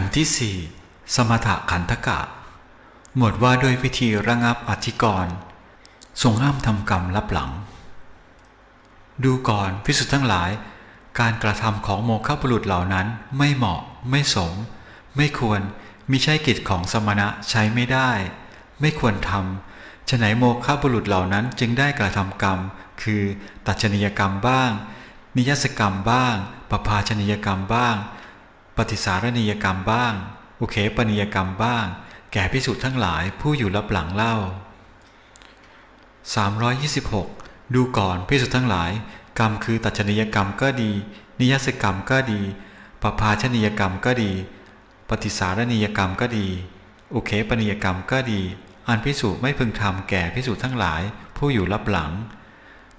ขันธ์ที่สี่สมถะขันธกะ หมวดว่าด้วยวิธีระงับอธิกรณ์ทรงห้ามทำกรรมลับหลัง ดูก่อนพิสุทธ์ทั้งหลาย การกระทำของโมฆะบุรุษเหล่านั้นไม่เหมาะ ไม่สม ไม่ควรมิใช่กิจของสมณะใช้ไม่ได้ ไม่ควรทำฉะไหนโมฆะบุรุษเหล่านั้นจึงได้กระทำกรรม คือตัชนียกรรมบ้าง นิยสกรรมบ้างปภาชนียกรรมบ้าง ปฏิสารณียกรรมบ้าง อุเคปนิยกรรมบ้าง แก่พิสุทธ์ทั้งหลายผู้อยู่รับหลังเล่า 326 ดูก่อนพิสุทธ์ทั้งหลาย กรรมคือตัชนียกรรมก็ดี นิยสกรรมก็ดีปภาชนียกรรมก็ดี ปฏิสารณียกรรมก็ดี อุเคปนิยกรรมก็ดี อันพิสูจไม่พึงทำแก่พิสูจทั้งหลายผู้อยู่รับหลัง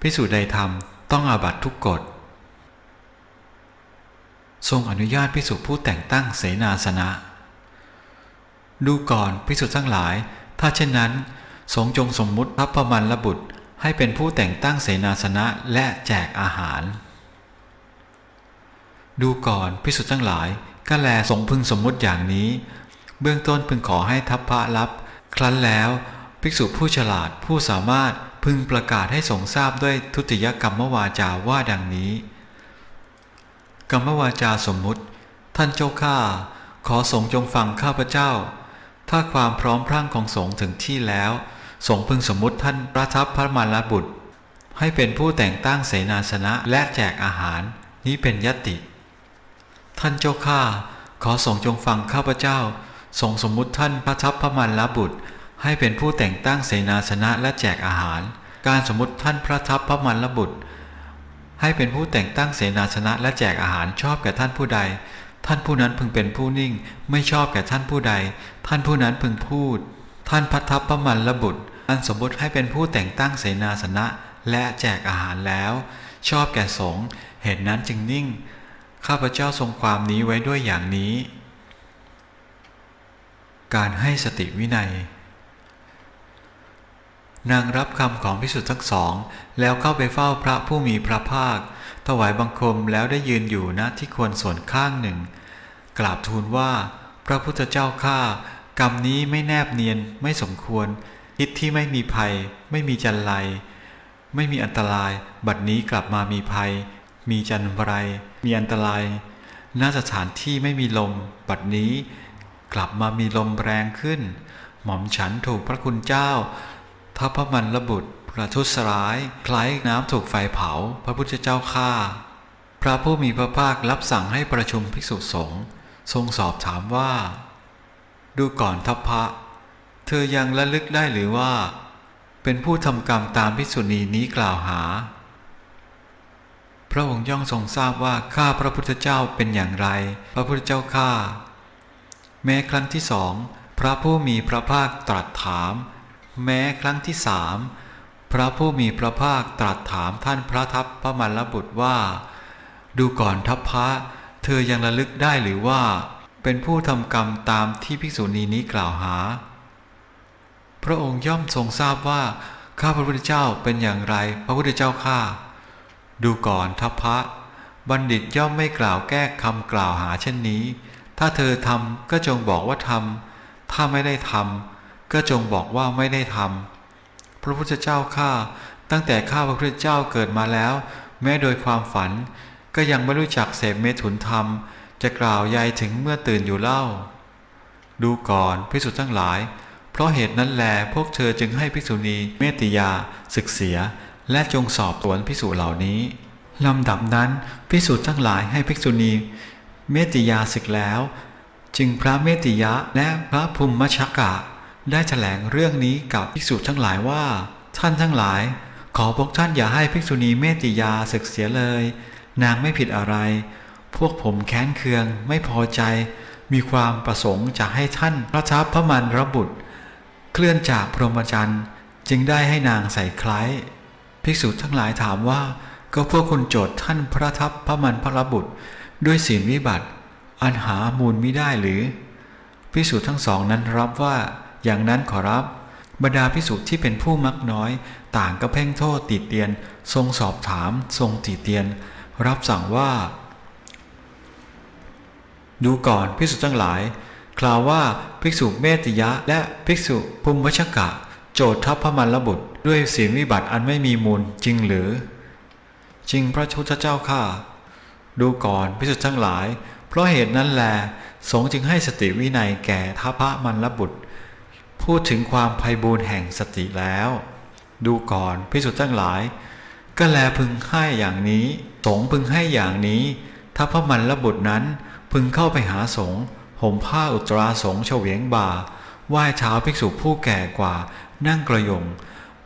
พิสูจใดทำต้องอาบัตทุกกฎ ทรงอนุญาตพิสุผู้แต่งตั้งเสนาสนะ ดูก่อนพิสุทั้งหลาย ถ้าเช่นนั้น สงจงสมมุติพระประมันละบุตรให้เป็นผู้แต่งตั้งเสนาสนะและแจกอาหาร ดูก่อนพิสุทั้งหลายก็แลสงพึงสมมุติอย่างนี้ เบื้องต้นพึงขอให้ทัพพระรับ ครั้นแล้ว ภิกษุผู้ฉลาดผู้สามารถพึงประกาศให้สงทราบด้วยทุติยกรรมวาจาว่าดังนี้ กรรมวาจาสมมุติ ท่านเจ้าข้าขอสงฆ์จงฟังข้าพเจ้า ถ้าความพร้อมพรั่งของสงฆ์ถึงที่แล้ว สงฆ์พึงสมมุติท่านประทับพระมารบุตร ให้เป็นผู้แต่งตั้งเสนาสนะและแจกอาหาร นี้เป็นยติ ท่านเจ้าข้าขอสงฆ์จงฟังข้าพเจ้าสงฆ์สมมุติท่านประทับพระมารบุตร ให้เป็นผู้แต่งตั้งเสนาสนะและแจกอาหาร การสมมติท่านพระทับพระมารบุตร ให้เป็นผู้แต่งตั้งเสนาสนะและแจกอาหารชอบแก่ท่านผู้ใด ท่านผู้นั้นพึงเป็นผู้นิ่ง ไม่ชอบแก่ท่านผู้ใด ท่านผู้นั้นพึงพูด ท่านพัทธัพพมันละบุตรอันสมมติให้เป็นผู้แต่งตั้งเสนาสนะและแจกอาหารแล้ว ชอบแก่สงฆ์เหตุนั้นจึงนิ่ง ข้าพเจ้าทรงความนี้ไว้ด้วยอย่างนี้ การให้สติวินัย นางรับคำของพิสุทธ์ทั้งสอง แล้วเข้าไปเฝ้าพระผู้มีพระภาค ถวายบังคมแล้วได้ยืนอยู่ณที่ควรส่วนข้างหนึ่ง กราบทูลว่า พระพุทธเจ้าข้ากรรมนี้ไม่แนบเนียนไม่สมควรคิดที่ไม่มีภัย ไม่มีจันไรไม่มีอันตราย บัดนี้กลับมามีภัย มีจันไรมีอันตรายณสถานที่ไม่มีลม บัดนี้ กลับมามีลมแรงขึ้น หม่อมฉันถูกพระคุณเจ้า ทัพพมันระบุตรประทุษร้ายคล้ายน้ำถูกไฟเผา พระพุทธเจ้าข้าพระผู้มีพระภาครับสั่งให้ประชุมภิกษุสงฆ์ทรงสอบถามว่า ดูก่อนทัพพระ เธอยังระลึกได้หรือว่า เป็นผู้ทำกรรมตามภิกษุณีนี้กล่าวหา พระองค์ย่อมทรงทราบว่าข้าพระพุทธเจ้าเป็นอย่างไร พระพุทธเจ้าข้าแม้ครั้งที่สองพระผู้มีพระภาคตรัสถาม แม้ครั้งที่สามพระผู้มีพระภาคตรัสถามท่านพระทัพพระมรบุตรว่า ดูก่อนทัพพระ เธอยังระลึกได้หรือว่า เป็นผู้ทำกรรมตามที่ภิกษุณีนี้กล่าวหา พระองค์ย่อมทรงทราบว่า ข้าพระพุทธเจ้าเป็นอย่างไร พระพุทธเจ้าข้าดูก่อนทัพพระ บัณฑิตย่อมไม่กล่าวแก้คำกล่าวหาเช่นนี้ ถ้าเธอทำก็จงบอกว่าทำถ้าไม่ได้ทำ ก็จงบอกว่าไม่ได้ทำพระพุทธเจ้าข้าตั้งแต่ข้าพระพุทธเจ้าเกิดมาแล้ว แม้โดยความฝัน ก็ยังไม่รู้จักเสพเมถุนธรรม จะกล่าวใยถึงเมื่อตื่นอยู่เล่า ดูก่อนพิสุทธ์ทั้งหลาย เพราะเหตุนั้นแลพวกเธอจึงให้ภิกษุณีเมติยา ศึกเสีย และจงสอบสวนภิกษุเหล่านี้ลำดับนั้นภิกษุทั้งหลายให้ภิกษุณี เมติยาศึกแล้ว จึงพระเมติยะและพระภูมิชักกะ ได้แถลงเรื่องนี้กับภิกษุทั้งหลายว่า ท่านทั้งหลาย ขอพวกท่านอย่าให้ภิกษุณีเมติยาศึกเสียเลย นางไม่ผิดอะไร พวกผมแค้นเคืองไม่พอใจ มีความประสงค์จะให้ท่านพระทัพพระมันระบุตร เคลื่อนจากพรหมจรรย์จึงได้ให้นางใส่คล้ายภิกษุทั้งหลายถามว่าก็พวกคุณโจทย์ท่านพระทัพพระมันพระบุตร ด้วยศีลวิบัติ อันหามูลไม่ได้หรือภิกษุทั้งสองนั้นรับว่า อย่างนั้นขอรับบรรดาภิกษุที่เป็นผู้มักน้อย ต่างก็เพ่งโทษติเตียน ทรงสอบถาม ทรงติเตียน รับสั่งว่า ดูก่อนภิกษุทั้งหลายกล่าวว่าภิกษุเมติยะ และภิกษุภูมิวชกะ โจททัพพมันระบุตรด้วยศีลวิบัติอันไม่มีมูลจริงหรือ จริงพระชุทธเจ้าข้าดูก่อนพิสุทั้งหลาย เพราะเหตุนั้นแลสงจึงให้สติวินัยแก่ทัพพมันลบุตร พูดถึงความไพบูรณ์แห่งสติแล้ว ดูก่อนพิสุทธ์ทั้งหลาย ก็แลพึงให้อย่างนี้ สงพึงให้อย่างนี้ทัพพมันลบุตรนั้นพึงเข้าไปหาสงห่มผ้าอุตราสงเฉวียงบ่าไหว้เท้าภิกษุผู้แก่กว่า นั่งกระยง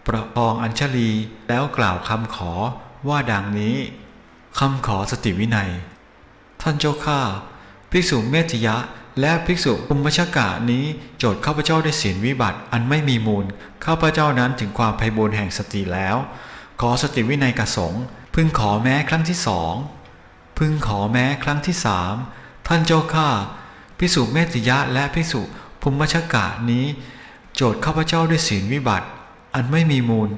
ประอองอัญชลีแล้วกล่าวคำขอว่าดังนี้คำขอสติวินัย ท่านเจ้าข้าภิกษุเมติยะ และภิกษุอุมมชกะนี้โจทย์ข้าพเจ้าได้ศีลวิบัติอันไม่มีมูล ข้าพเจ้านั้นถึงความไพบูรแห่งสติแล้ว ขอสติวินัยกะสงพึงขอแม้ครั้งที่สองพึงขอแม้ครั้งที่สามท่านเจ้าข้าภิกษุเมติยะและภิกษุภูมิชกะนี้ โจทย์ข้าพเจ้าด้วยศีลวิบัติ อันไม่มีมูล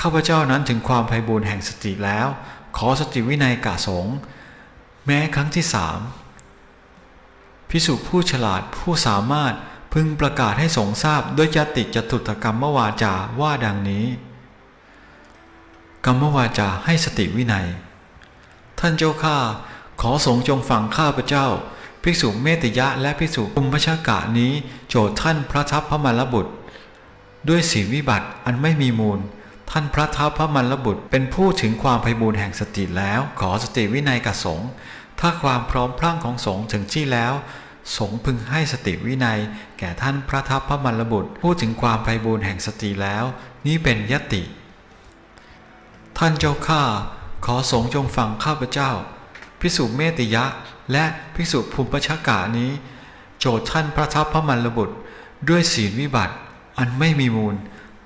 ข้าพเจ้านั้นถึงความไพบูรแห่งสติแล้ว ขอสติวินัยกะสงแม้ครั้งที่สาม พิสุผู้ฉลาดผู้สามารถพึงประกาศให้สงทราบด้วยจติจตุตกรรมวาจาว่าดังนี้ กรรมวาจาให้สติวินัย ท่านเจ้าข้าขอสงจงฟังข้าพเจ้า ภิกษุเมติยะและภิกษุอุมพชากะนี้ โจทย์ท่านพระทัพพระมรบุตร ด้วยศีวิบัติอันไม่มีมูล ท่านพระทัพพระมันรบุตรเป็นผู้ถึงความไพบูรณ์แห่งสติแล้ว ขอสติวินัยกับสง ถ้าความพร้อมพรั่งของสงฆ์ถึงที่แล้ว สงฆ์พึงให้สติวินัย แก่ท่านพระทัพพระมันรบุตรพูดถึงความไพบูรณ์แห่งสติแล้ว นี้เป็นยติ ท่านเจ้าข้าขอสงฆ์จงฟังข้าพเจ้า พิสุเมติยะ และพิสุภูมิปชากานี้ โจทย์ท่านพระทัพพระมันรบุตร ด้วยศีลวิบัติ อันไม่มีมูล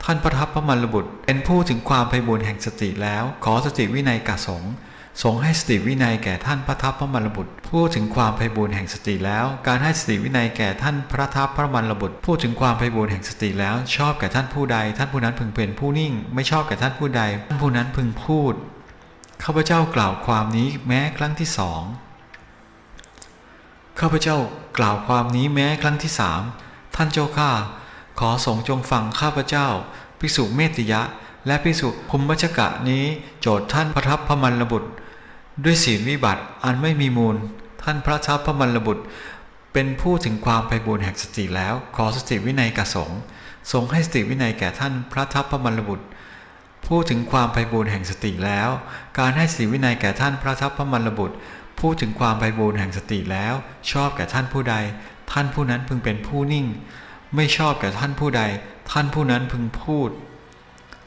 ท่านพระทัพพระมันรบุตรเป็นผู้ถึงความไพบูรณ์แห่งสติแล้ว ขอสติวินัยกะสงฆ์ สงให้สติวินัยแก่ท่านพระทัพพระมันระบุตร พูดถึงความไพบูรณ์แห่งสติแล้ว การให้สติวินัยแก่ท่านพระทัพพระมันระบุตร พูดถึงความไพบูรณ์แห่งสติแล้ว ชอบแก่ท่านผู้ใด ท่านผู้นั้นพึงเป็นผู้นิ่ง ไม่ชอบแก่ท่านผู้ใด ท่านผู้นั้นพึงพูดข้าพเจ้ากล่าวความนี้แม้ครั้งที่สองข้าพเจ้ากล่าวความนี้แม้ครั้งที่สามท่านเจ้าข้าขอสงฆ์จงฟังข้าพเจ้าภิกษุเมติยะ และภิกษุภูมิชกะนี้ โจทย์ท่านพระทัพพระมันระบุตร ด้วยศีลวิบัติอันไม่มีมูล ท่านพระทัพพระมันรบุตร เป็นผู้ถึงความไพบูรแห่งสติแล้ว ขอสติวินัยกระสงทรงให้สติวินัยแก่ท่านพระทัพพมรบุตรพูดถึงความไพบูรแห่งสติแล้ว การให้สติวินัยแก่ท่านพระทัพพมรบุตรพูดถึงความไพบูรแห่งสติแล้ว ชอบแก่ท่านผู้ใด ท่านผู้นั้นพึงเป็นผู้นิ่ง ไม่ชอบแก่ท่านผู้ใด ท่านผู้นั้นพึงพูด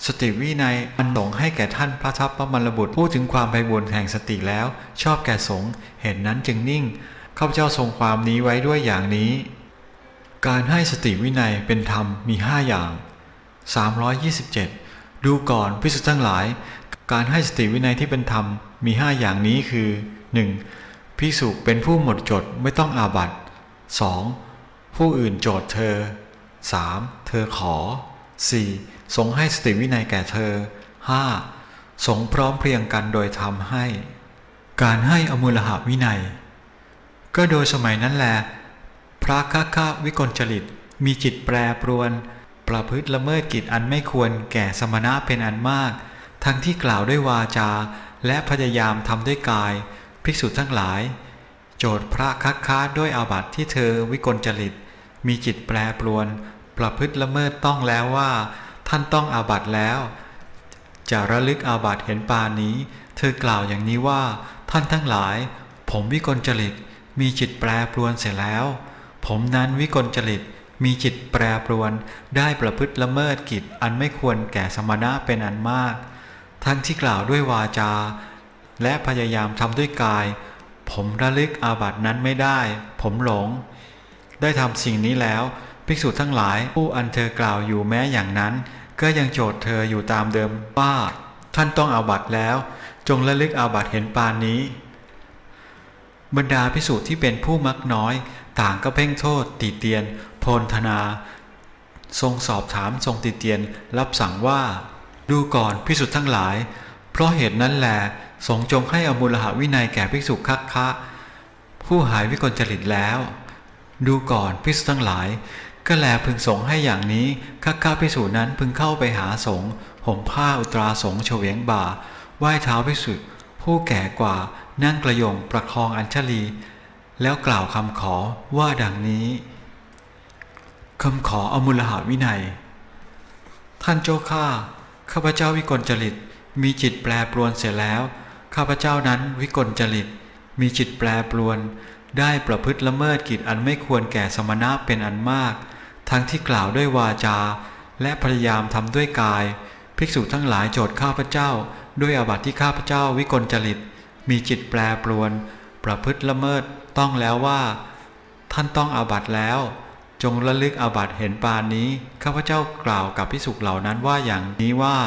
สติวินัยอันหลงให้แก่ท่านพระทัพพระมรบุตรพูดถึงความไพบูรณ์แห่งสติแล้ว ชอบแก่สงเห็นนั้นจึงนิ่งข้าพเจ้าทรงความนี้ไว้ด้วยอย่างนี้ การให้สติวินัยเป็นธรรมมีห้าอย่าง 327 ดูก่อนพิสุทธ์ทั้งหลาย การให้สติวินัยที่เป็นธรรมมีห้าอย่างนี้คือ 1. พิสุเป็นผู้หมดจดไม่ต้องอาบัติ 2. ผู้อื่นโจทย์เธอ 3. เธอขอ 4. สงให้สติวินัยแก่เธอ 5. สงพร้อมเพรียงกันโดยทำให้ การให้อมูลหาวินัย ก็โดยสมัยนั้นแล พระคัคคะวิกลจริต มีจิตแปรปรวน ประพฤติละเมิดกิจอันไม่ควรแก่สมณะเป็นอันมาก ทั้งที่กล่าวด้วยวาจา และพยายามทำด้วยกาย ภิกษุทั้งหลาย โจทย์พระคัคคะด้วยอาบัติที่เธอวิกลจริต มีจิตแปรปรวน ประพฤติละเมิดต้องแล้วว่า ท่านต้องอาบัตแล้ว จะระลึกอาบัตเห็นปานนี้ เธอกล่าวอย่างนี้ว่า ท่านทั้งหลาย ผมวิกลจริตมีจิตแปรปรวนเสร็จแล้ว ผมนั้นวิกลจริตมีจิตแปรปรวนได้ประพฤติละเมิดกิจอันไม่ควรแก่สมณะเป็นอันมาก ทั้งที่กล่าวด้วยวาจา และพยายามทำด้วยกาย ผมระลึกอาบัตินั้นไม่ได้ ผมหลง ได้ทำสิ่งนี้แล้ว ภิกษุทั้งหลายผู้อันเธอกล่าวอยู่แม้อย่างนั้น ก็ยังโจทย์เธออยู่ตามเดิมว่าท่านต้องอาบัติแล้ว จงระลึกอาบัติเห็นปานนี้ บรรดาภิกษุที่เป็นผู้มักน้อย ต่างก็เพ่งโทษ ติเตียน โพลธนา ทรงสอบถามทรงติเตียน รับสั่งว่า ดูก่อนภิกษุทั้งหลาย เพราะเหตุนั้นแหลสงจงให้อมูลหาวินัยแก่ภิกษุคักคะ ผู้หายวิกลจริตแล้ว ดูก่อนพิสุทั้งหลาย ก็แลพึงสงให้อย่างนี้ข้าข้าพิสูจนั้นพึงเข้าไปหาสงห่มผ้าอุตราสงเฉวียงบ่าไหว้เท้าพิสุผู้แก่กว่านั่งกระยงประคองอัญชลี แล้วกล่าวคำขอว่าดังนี้คำขออมุลหาวินัย ท่านเจ้าข้าข้าพเจ้าวิกลจริต มีจิตแปรปรวนเสร็จแล้ว ข้าพเจ้านั้นวิกลจริต มีจิตแปรปรวน ได้ประพฤติละเมิดกิจอันไม่ควรแก่สมณะเป็นอันมาก ทั้งที่กล่าวด้วยวาจา และพยายามทำด้วยกาย ภิกษุทั้งหลายโจทย์ข้าพเจ้า ด้วยอาบัติที่ข้าพเจ้าวิกลจริต มีจิตแปรปรวน ประพฤติละเมิดต้องแล้วว่า ท่านต้องอาบัติแล้ว จงระลึกอาบัติเห็นปานนี้ ข้าพเจ้ากล่าวกับพิสุเหล่านั้นว่าอย่างนี้ว่า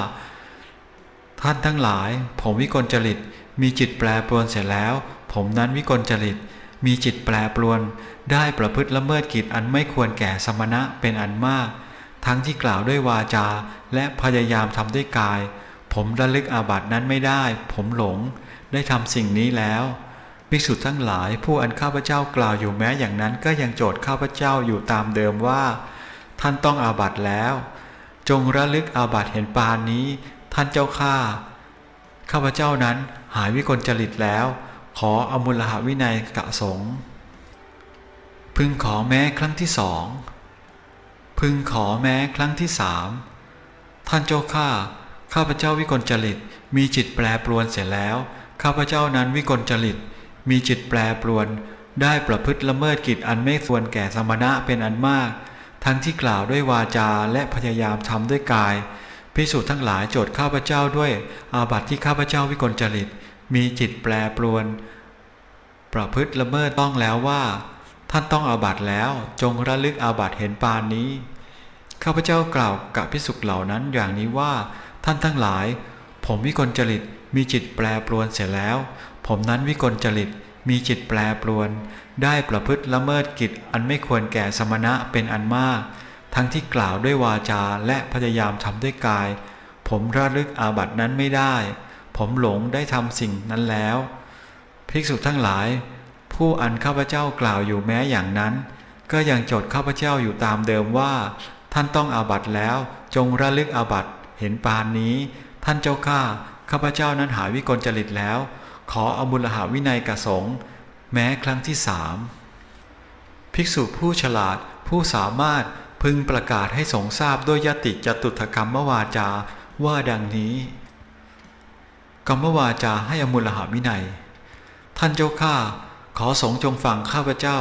ท่านทั้งหลาย ผมวิกลจริต มีจิตแปรปรวนเสร็จแล้ว ผมนั้นวิกลจริต มีจิตแปรปรวน ได้ประพฤติละเมิดกิจอันไม่ควรแก่สมณะเป็นอันมาก ทั้งที่กล่าวด้วยวาจา และพยายามทำด้วยกาย ผมระลึกอาบัตินั้นไม่ได้ ผมหลง ได้ทำสิ่งนี้แล้วภิกษุทั้งหลายผู้อันข้าพเจ้ากล่าวอยู่แม้อย่างนั้นก็ยังโจทย์ข้าพเจ้าอยู่ตามเดิมว่า ท่านต้องอาบัติแล้ว จงระลึกอาบัติเห็นปานนี้ ท่านเจ้าข้าข้าพเจ้านั้นหายวิกลจริตแล้ว ขออมุลหวินัยกะสง พึงขอแม้ครั้งที่สอง พึงขอแม้ครั้งที่สามท่านเจ้าข้าข้าพเจ้าวิกลจริตมีจิตแปรปรวนเสร็จแล้ว ข้าพเจ้านั้นวิกลจริตมีจิตแปรปรวน ได้ประพฤติละเมิดกิจอันไม่ควรแก่สมณะเป็นอันมาก ทั้งที่กล่าวด้วยวาจาและพยายามทำด้วยกายพิสูจน์ทั้งหลายโจทย์ข้าพเจ้าด้วยอาบัติที่ข้าพเจ้าวิกลจริต มีจิตแปรปรวน ประพฤติละเมิดต้องแล้วว่า ท่านต้องอาบัตแล้วจงระลึกอาบัตเห็นปานนี้ข้าพเจ้ากล่าวกับพิสุเหล่านั้นอย่างนี้ว่า ท่านทั้งหลาย ผมวิกลจริตมีจิตแปรปรวนเสร็จแล้ว ผมนั้นวิกลจริตมีจิตแปรปรวน ได้ประพฤติละเมิดกิจอันไม่ควรแก่สมณะเป็นอันมาก ทั้งที่กล่าวด้วยวาจาและพยายามทำด้วยกาย ผมระลึกอาบัตินั้นไม่ได้ ผมหลงได้ทำสิ่งนั้นแล้ว ภิกษุทั้งหลาย ผู้อันข้าพเจ้ากล่าวอยู่แม้อย่างนั้น ก็ยังโจทย์ข้าพเจ้าอยู่ตามเดิมว่า ท่านต้องอาบัติแล้ว จงระลึกอาบัติเห็นปานนี้ ท่านเจ้าข้าข้าพเจ้านั้นหาวิกลจริตแล้ว ขออมุลหาวินัยกสงแม้ครั้งที่สามภิกษุผู้ฉลาดผู้สามารถพึงประกาศให้สงทราบด้วยยติจตุถกรรมวาจาว่าดังนี้ กรรมวาจาให้อมุลหาวินัย ท่านเจ้าข้าขอสงจงฟังข้าพเจ้า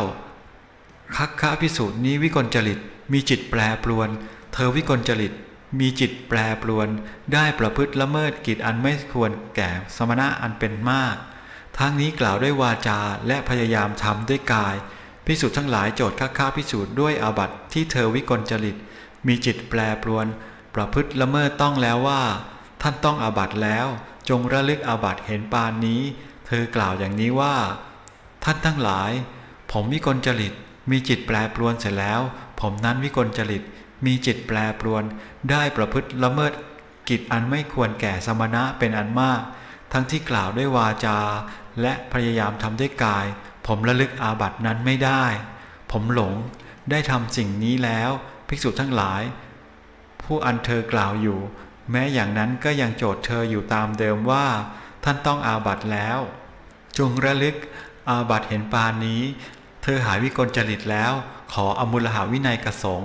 คักคะพิสูจน์นี้วิกลจริตมีจิตแปรปรวน เธอวิกลจริตมีจิตแปรปรวน ได้ประพฤติละเมิดกิจอันไม่ควรแก่สมณะอันเป็นมาก ทั้งนี้กล่าวด้วยวาจาและพยายามทำด้วยกาย พิสูจน์ทั้งหลายโจทย์คักคะพิสูจน์ด้วยอาบัติที่เธอวิกลจริตมีจิตแปรปรวน ประพฤติละเมิดต้องแล้วว่า ท่านต้องอาบัติแล้ว จงระลึกอาบัติเห็นปานนี้ เธอกล่าวอย่างนี้ว่า ท่านทั้งหลาย ผมวิกลจริตมีจิตแปรปรวนเสร็จแล้ว ผมนั้นวิกลจริตมีจิตแปรปรวน ได้ประพฤติละเมิดกิจอันไม่ควรแก่สมณะเป็นอันมาก ทั้งที่กล่าวด้วยวาจา และพยายามทำด้วยกาย ผมระลึกอาบัตินั้นไม่ได้ ผมหลงได้ทำสิ่งนี้แล้ว ภิกษุทั้งหลาย ผู้อันเธอกล่าวอยู่ แม้อย่างนั้นก็ยังโจทย์เธออยู่ตามเดิมว่า ท่านต้องอาบัตแล้ว จงระลึกอาบัตเห็นปานนี้ เธอหายวิกลจริตแล้ว ขออมุลหาวินัยกสง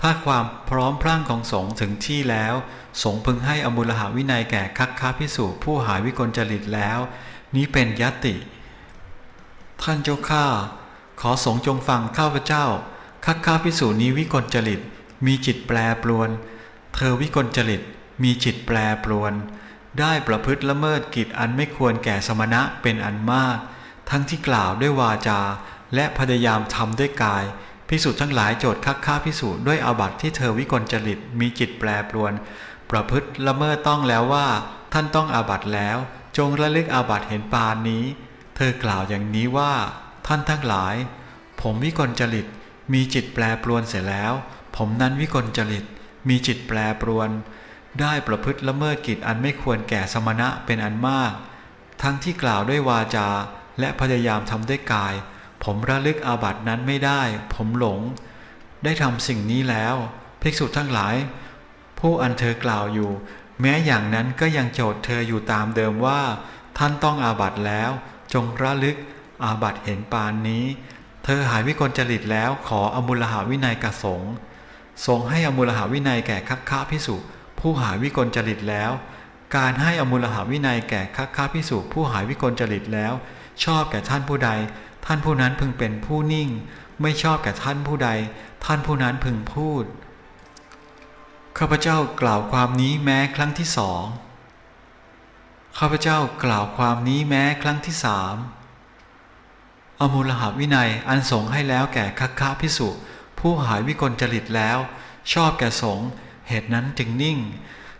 ถ้าความพร้อมพรั่งของสงถึงที่แล้ว สงพึงให้อมุลหาวินัยแก่คักค้าพิสูจผู้หายวิกลจริตแล้ว นี้เป็นยติ ท่านเจ้าข้าขอสงจงฟังข้าพเจ้า คักค้าพิสูจนี้วิกลจริตมีจิตแปรปรวน เธอวิกลจริต มีจิตแปรปรวน ได้ประพฤติละเมิดกิจอันไม่ควรแก่สมณะเป็นอันมาก ทั้งที่กล่าวด้วยวาจา และพยายามทำด้วยกายพิสูจน์ทั้งหลายโจทย์คักค้าพิสูจน์ด้วยอาบัติที่เธอวิกลจริตมีจิตแปรปรวน ประพฤติละเมิดต้องแล้วว่า ท่านต้องอาบัติแล้ว จงระลึกอาบัติเห็นปานนี้ เธอกล่าวอย่างนี้ว่า ท่านทั้งหลาย ผมวิกลจริตมีจิตแปรปรวนเสร็จแล้ว ผมนั้นวิกลจริตมีจิตแปรปรวน ได้ประพฤติละเมิดกิจอันไม่ควรแก่สมณะเป็นอันมาก ทั้งที่กล่าวด้วยวาจา และพยายามทำด้วยกาย ผมระลึกอาบัตินั้นไม่ได้ ผมหลง ได้ทำสิ่งนี้แล้ว ภิกษุทั้งหลาย ผู้อันเธอกล่าวอยู่ แม้อย่างนั้นก็ยังโจทย์เธออยู่ตามเดิมว่า ท่านต้องอาบัติแล้ว จงระลึกอาบัติเห็นปานนี้ เธอหายวิกลจริตแล้วขออมุลหาวินัยกระสงทรงให้อมุลหาวินัยแก่คักค้าพิสุ ผู้หายวิกลจริตแล้ว การให้อมุลหาวินัยแก่คักค้าพิสุผู้หายวิกลจริตแล้ว ชอบแก่ท่านผู้ใด ท่านผู้นั้นพึงเป็นผู้นิ่ง ไม่ชอบแก่ท่านผู้ใด ท่านผู้นั้นพึงพูดข้าพเจ้ากล่าวความนี้แม้ครั้งที่สองข้าพเจ้ากล่าวความนี้แม้ครั้งที่สามอมูลหาวินัยอันสงให้แล้วแก่คักค้าพิสุผู้หายวิกลจริตแล้ว ชอบแก่สง์ เหตุนั้นจึงนิ่ง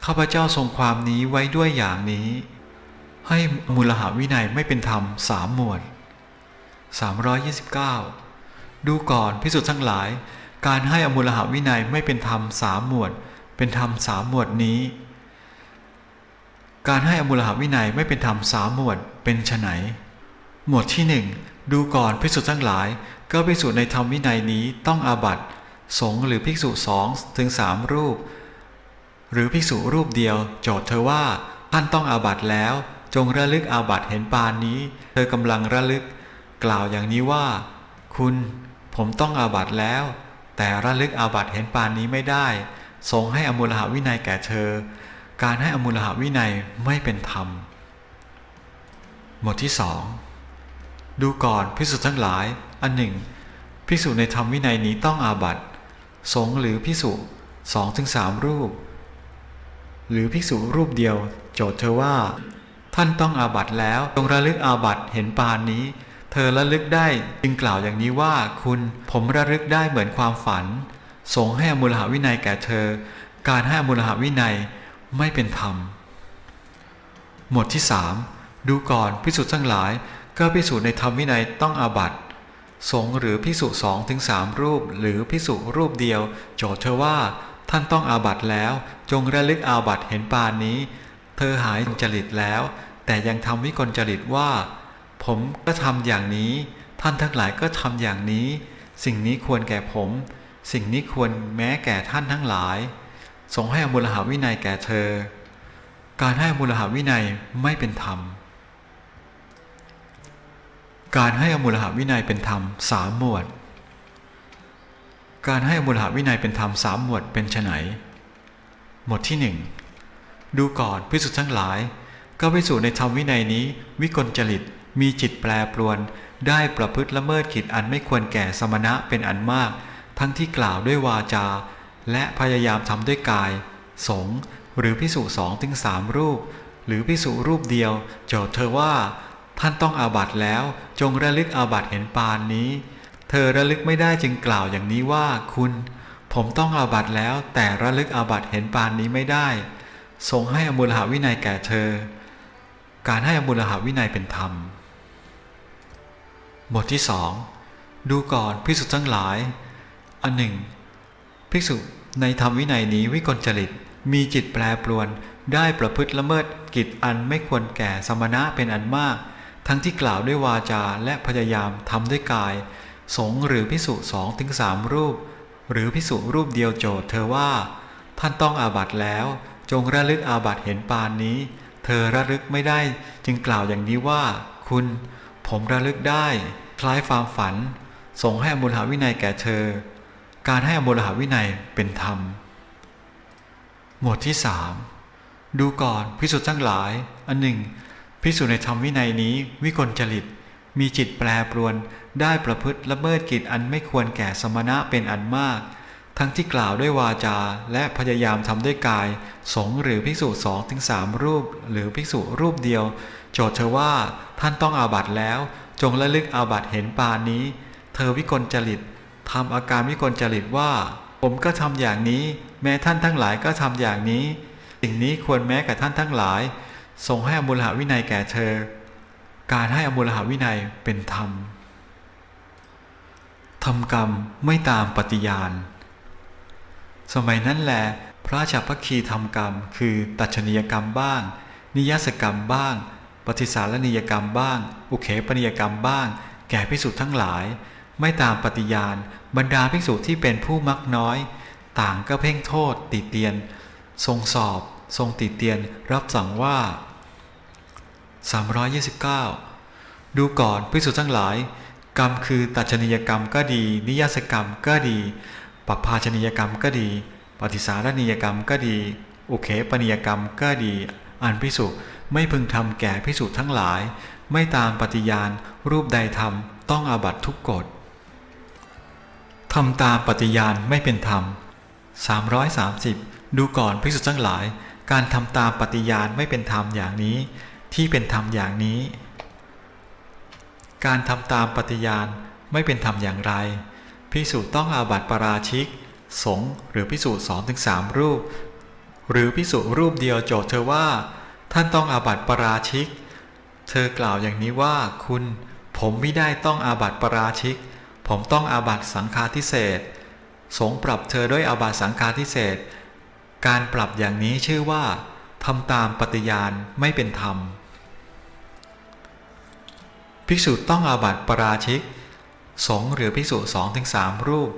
ข้าพเจ้าทรงความนี้ไว้ด้วยอย่างนี้ ให้มูลหาวินัยไม่เป็นธรรมสามหมวด 329 ดูก่อนพิสุทธ์ทั้งหลาย การให้อมูลหาวินัยไม่เป็นธรรมสามหมวด เป็นธรรมสามหมวดนี้ การให้อมูลหาวินัยไม่เป็นธรรมสามหมวดเป็นไฉนหมวดที่หนึ่งดูก่อนภิกษุทั้งหลาย ก็ภิกษุในธรรมวินัยนี้ต้องอาบัตสงหรือภิกษุสองถึงสามรูป หรือภิกษุรูปเดียว โจทย์เธอว่าท่านต้องอาบัตแล้ว จงระลึกอาบัตเห็นปานนี้ เธอกำลังระลึก กล่าวอย่างนี้ว่า คุณผมต้องอาบัตแล้ว แต่ระลึกอาบัตเห็นปานนี้ไม่ได้ทรงให้อมูลหาวินัยแก่เธอ การให้อมูลหาวินัยไม่เป็นธรรม หมวดที่สองดูก่อนพิสุทั้งหลาย อันหนึ่งพิสุในธรรมวินัยนี้ต้องอาบัตสงหรือพิสุสองถึงสามรูป หรือภิกษุรูปเดียว โจทย์เธอว่า ท่านต้องอาบัตแล้วจงระลึกอาบัตเห็นปานนี้ เธอระลึกได้จึงกล่าวอย่างนี้ว่าคุณผมระลึกได้เหมือนความฝัน สงให้อมูลหาวินัยแก่เธอ การให้อมูลหาวินัยไม่เป็นธรรม หมวดที่สามดูก่อนพิสุทั้งหลาย ก็พิสุในธรรมวินัยต้องอาบัตสงหรือพิสุสองถึงสามรูป หรือพิสุรูปเดียว โจทย์เธอว่า ท่านต้องอาบัตแล้วจงระลึกอาบัตเห็นปานนี้ เธอหายจริตแล้ว แต่ยังทำวิกลจริตว่า ผมก็ทำอย่างนี้ ท่านทั้งหลายก็ทำอย่างนี้ สิ่งนี้ควรแก่ผม สิ่งนี้ควรแม้แก่ท่านทั้งหลายทรงให้อมูลหาวินัยแก่เธอ การให้อมูลหาวินัยไม่เป็นธรรม การให้อมูลหาวินัยเป็นธรรมสามหมวด การให้อมูลหาวินัยเป็นธรรมสามหมวดเป็นไนหมวดที่หนึ่งดูก่อนพิสุทธ์ทั้งหลาย ก็พิสูจในธรรมวินัยนี้ วิกลจริตมีจิตแปรปรวน ได้ประพฤติละเมิดกิจอันไม่ควรแก่สมณะเป็นอันมาก ทั้งที่กล่าวด้วยวาจา และพยายามทำด้วยกาย สงหรือพิสุสองถึงสามรูป หรือพิสุรูปเดียว โจทย์เธอว่า ท่านต้องอาบัตแล้ว จงระลึกอาบัตเห็นปานนี้ เธอระลึกไม่ได้จึงกล่าวอย่างนี้ว่าคุณ ผมต้องอาบัตแล้ว แต่ระลึกอาบัตเห็นปานนี้ไม่ได้ทรงให้อมูลหาวินัยแก่เธอ การให้อมูลหาวินัยเป็นธรรม บทที่สองดูก่อนภิกษุทั้งหลาย อันหนึ่งภิกษุในธรรมวินัยนี้วิกลจริต มีจิตแปรปรวน ได้ประพฤติละเมิดกิจอันไม่ควรแก่สมณะเป็นอันมาก ทั้งที่กล่าวด้วยวาจาและพยายามทำด้วยกาย สงหรือพิสุสองถึงสามรูป หรือพิสุรูปเดียวโจทย์เธอว่า ท่านต้องอาบัตแล้ว จงระลึกอาบัตเห็นปานนี้ เธอระลึกไม่ได้ จึงกล่าวอย่างนี้ว่า คุณ ผมระลึกได้ คล้ายความฝัน สงให้อมูลหาวินัยแก่เธอ การให้อมูลหาวินัยเป็นธรรม หมวดที่สามดูก่อนพิสุทธ์ทั้งหลาย อันหนึ่งพิสุในธรรมวินัยนี้วิกลจริต มีจิตแปรปรวน ได้ประพฤติละเมิดกิจอันไม่ควรแก่สมณะเป็นอันมาก ทั้งที่กล่าวด้วยวาจา และพยายามทำด้วยกาย สงหรือภิกษุสองถึงสามรูป หรือภิกษุรูปเดียว โจทย์เธอว่าท่านต้องอาบัตแล้ว จงระลึกอาบัตเห็นปานนี้ เธอวิกลจริตทำอาการวิกลจริตว่า ผมก็ทำอย่างนี้ แม้ท่านทั้งหลายก็ทำอย่างนี้ สิ่งนี้ควรแม้กับท่านทั้งหลายทรงให้อมูลหาวินัยแก่เธอ การให้อมูลหาวินัยเป็นธรรมทำกรรมไม่ตามปฏิญาณ สมัยนั้นแหละพระชาพคีทำกรรม คือตัชนียกรรมบ้าง นิยสกรรมบ้าง ปฏิสารนิยกรรมบ้าง อุเขปนิยกรรมบ้าง แก่ภิกษุทั้งหลาย ไม่ตามปฏิญาณ บรรดาภิกษุที่เป็นผู้มักน้อย ต่างก็เพ่งโทษติเตียน ทรงสอบ ทรงติเตียน รับสั่งว่า 329 ดูก่อนภิกษุทั้งหลาย กรรมคือตัชนียกรรมก็ดี นิยสกรรมก็ดีปภาชนียกรรมก็ดี ปฏิสารณียกรรมก็ดี อุเคปนิยกรรมก็ดี อันพิสุไม่พึงทำแก่พิสุทั้งหลาย ไม่ตามปฏิญาณ รูปใดทำต้องอาบัตทุกกฎทำตามปฏิญาณไม่เป็นธรรม 330 ดูก่อนภิกษุทั้งหลาย การทำตามปฏิญาณไม่เป็นธรรมอย่างนี้ ที่เป็นธรรมอย่างนี้ การทำตามปฏิญาณไม่เป็นธรรมอย่างไร พิสูจต้องอาบัติปราชิก สงหรือพิสูจสองถึงสามรูป หรือพิสูจรูปเดียวโจทย์เธอว่า ท่านต้องอาบัติปราชิก เธอกล่าวอย่างนี้ว่าคุณผมไม่ได้ต้องอาบัติปราชิก ผมต้องอาบัติสังฆาทิเศษสงปรับเธอด้วยอาบัติสังฆาทิเศษการปรับอย่างนี้ชื่อว่าทำตามปฏิญาณไม่เป็นธรรม ภิกษุต้องอาบัติปาราชิก สงหรือภิกษุสองถึงสามรูป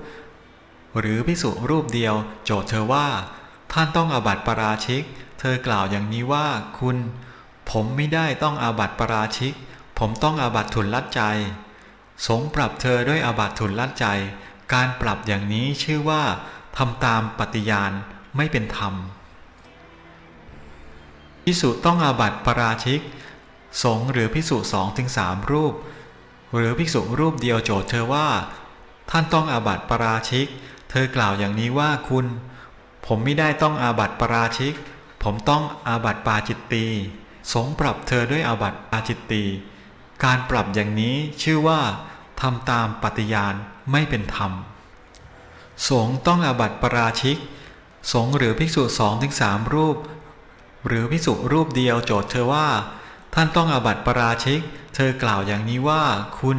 หรือภิกษุรูปเดียว โจทย์เธอว่า ท่านต้องอาบัติปาราชิก เธอกล่าวอย่างนี้ว่าคุณ ผมไม่ได้ต้องอาบัติปาราชิก ผมต้องอาบัติทุนลัดใจ สงปรับเธอด้วยอาบัติทุนลัดใจ การปรับอย่างนี้ชื่อว่าทำตามปฏิญาณไม่เป็นธรรมพิสุต้องอาบัติปาราชิก สงหรือพิสุสองถึงสามรูป หรือภิกษุรูปเดียวโจทย์เธอว่า ท่านต้องอาบัติปราชิก เธอกล่าวอย่างนี้ว่าคุณ ผมไม่ได้ต้องอาบัติปราชิก ผมต้องอาบัติปาจิตตีสงปรับเธอด้วยอาบัติปาจิตตีการปรับอย่างนี้ชื่อว่าทำตามปฏิญาณไม่เป็นธรรม สงต้องอาบัติปราชิก สงหรือภิกษุสองถึงสามรูป หรือภิกษุรูปเดียวโจทย์เธอว่า ท่านต้องอาบัติปราชิก เธอกล่าวอย่างนี้ว่า คุณ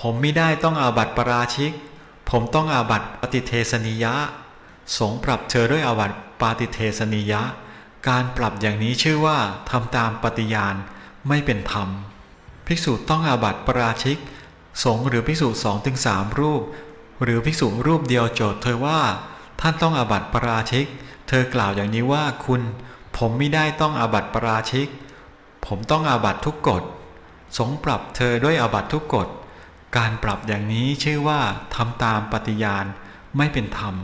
ผมไม่ได้ต้องอาบัติปราชิก ผมต้องอาบัติปฏิเทสนิยะ สงปรับเธอด้วยอาบัติปาติเทสนิยะ การปรับอย่างนี้ชื่อว่าทำตามปฏิญาณไม่เป็นธรรม ภิกษุต้องอาบัติปราชิก สงหรือภิกษุสองถึงสามรูป หรือภิกษุรูปเดียวโจทย์เธอว่า ท่านต้องอาบัติปราชิก เธอกล่าวอย่างนี้ว่าคุณ ผมไม่ได้ต้องอาบัติปราชิก ผมต้องอาบัตทุกกฎ สงปรับเธอด้วยอาบัตทุกกฎ การปรับอย่างนี้ชื่อว่าทำตามปฏิญาณไม่เป็นธรรม